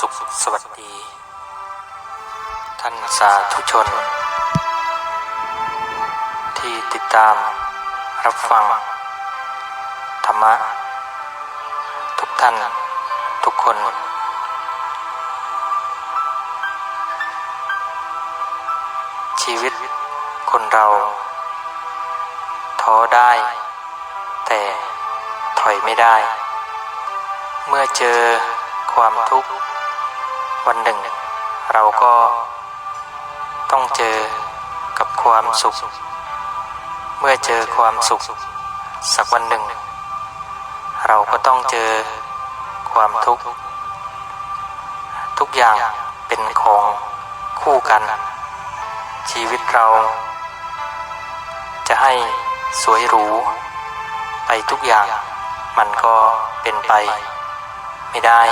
สุขสวัสดี ท่านสาธุชน ที่ติดตามรับฟัง ธรรมะ ทุกท่าน ทุกคน ชีวิตคนเราท้อได้ แต่ถอยไม่ได้ เมื่อเจอความทุกข์ วันหนึ่ง เราก็ต้องเจอกับความสุข เมื่อเจอความสุข สักวันหนึ่ง เราก็ต้องเจอความทุกข์ ทุกอย่างเป็นของคู่กัน ชีวิตเรา จะให้สวยหรู ไปทุกอย่างมันก็เป็นไป ไม่ได้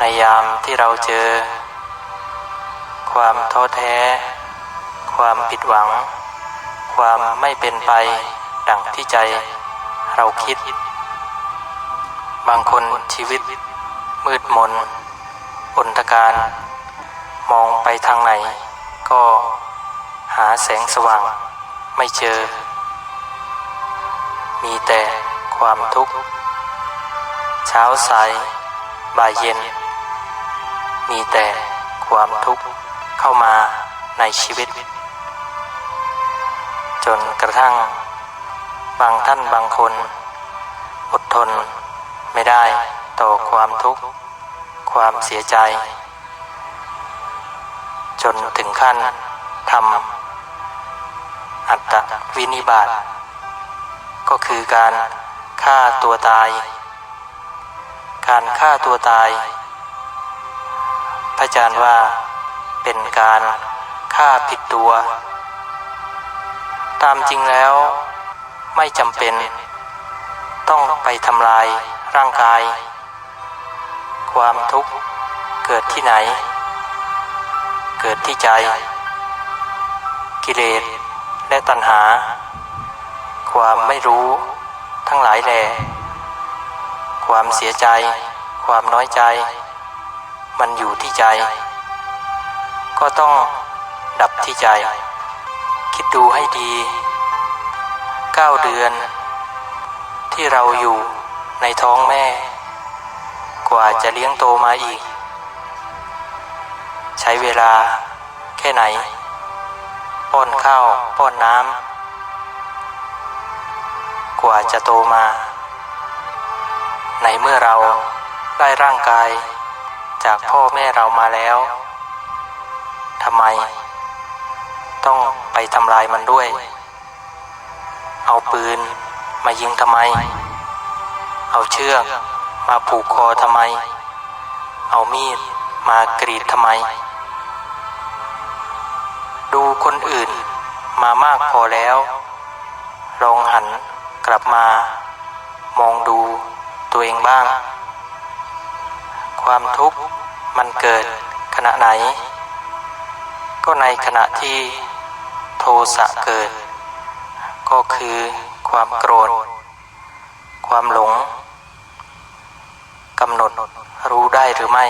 ในยามที่เราเจอ ความท้อแท้ ความผิดหวัง ความไม่เป็นไปดังที่ใจเราคิด บางคนชีวิตมืดมนอนตการ มองไปทางไหน ก็หาแสงสว่างไม่เจอ มีแต่ความทุกข์ เช้าสายบ่ายเย็น มีแต่ความทุกข์เข้ามาในชีวิต จนกระทั่ง บางท่านบางคน อดทนไม่ได้ต่อความทุกข์ ความเสียใจ จนถึงขั้นทำอัตตวินิบาตก็คือการฆ่าตัวตาย การฆ่าตัวตาย พระอาจารย์ว่าเป็นการฆ่าผิดตัว ตามจริงแล้วไม่จำเป็น ต้องไปทำลายร่างกาย ความทุกข์เกิดที่ไหน เกิดที่ใจ กิเลสและตัณหา ความไม่รู้ทั้งหลายแหล่ความเสียใจ ความน้อยใจ มันอยู่ที่ใจ ก็ต้องดับที่ใจ คิดดูให้ดีเก้าเดือน ที่เราอยู่ในท้องแม่ กว่าจะเลี้ยงโตมาอีก ใช้เวลาแค่ไหน ป้อนข้าว ป้อนน้ำกว่าจะโตมา ในเมื่อเราได้ร่างกาย จากพ่อแม่เรามาแล้วทำไม ต้องไปทำลายมันด้วย เอาปืนมายิงทำไม เอาเชือกมาผูกคอทำไม เอามีดมากรีดทำไม ดูคนอื่นมามากพอแล้ว ลองหันกลับมามองดูตัวเองบ้าง ความทุกข์มันเกิดขณะไหน ก็ในขณะที่โทสะเกิด ก็คือความโกรธ ความหลงกำหนดรู้ได้หรือไม่